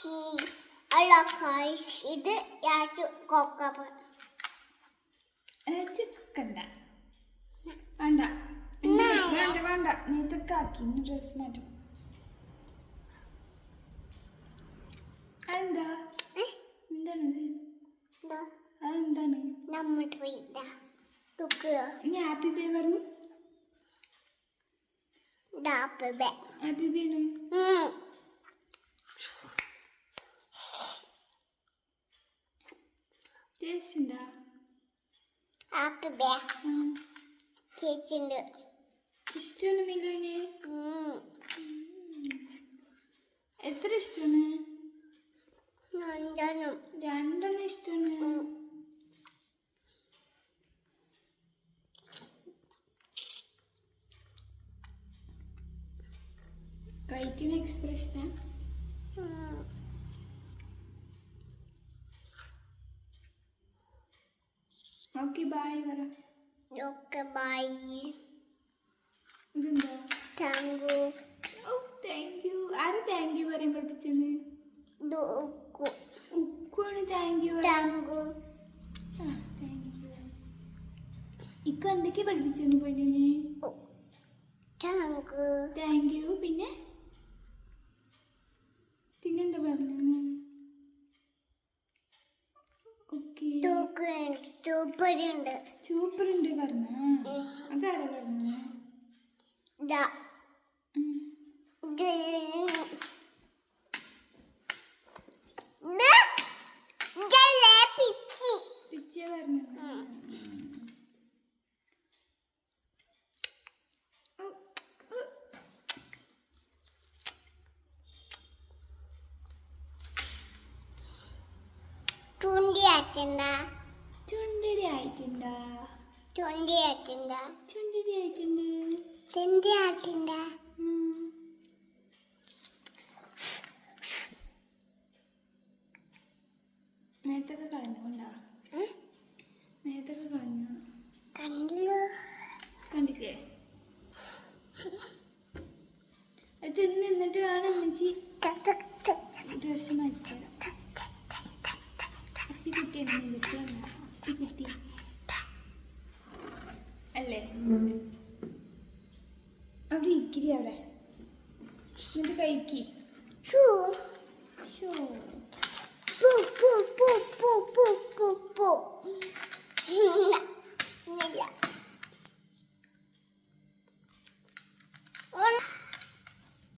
Cheese. അലാച്ചി അളക്കായ്സ് ഇത് യാച്ചു കൊക്കപ്പ ചിക്കണ്ട വേണ്ട വേണ്ട വേണ്ട നീ ഇതൊക്കെ ആക്കി ഇനി ഡ്രസ് മാറ്റും അതെന്താ എന്താണിത് അതെന്താണ് നമ്മുടെ വീടാ തുക്കുക ഇനി ഹാപ്പി ബേ പറഞ്ഞു ഡാപ്പ് ബേ ഹാപ്പി ബേണ് ടേസ്റ്റ് ഉണ്ടാ ബേ ചേച്ചിണ്ട് ഉം. എത്ര ഇഷ്ടമാണ് രണ്ടെണ്ണം. രണ്ടെണ്ണം ഇഷ്ടമാണ് കഴിക്കുന്ന എക്സ്പ്രഷനാ ഓക്കെ ബായ് പറ. ഓക്കെ ബൈ ഇതെന്താ? താങ്കു ഓ താങ്ക് യു ആര് താങ്ക് യു പറയാൻ പഠിപ്പിച്ചെന്ന്? ഉക്കാണ് thank you thank you you ഇക്ക എന്തൊക്കെ പഠിപ്പിച്ചെന്ന് പൊന്നുവിന് താങ്കു താങ്ക് യു പിന്നെ? പറഞ്ഞ. അതാരാ പറഞ്ഞ? ഇത് ചുണ്ടരി ആയിട്ടുണ്ടാ. ചുണ്ടി ആറ്റണ്ട ചുണ്ടരി ആയിട്ടുണ്ട്. ചുണ്ടി ഉം. മേത്തൊക്കെ കളഞ്ഞു. കണ്ടു കണ്ടില്ലേ? അത് തിന്ന് നിന്നിട്ട് വേണം അമ്മച്ചി ഡ്രസ് മാറ്റിത്തരാം അവിടെ ഇരിക്കിരി അവിടെ. എന്നിട്ട് കഴിക്കി.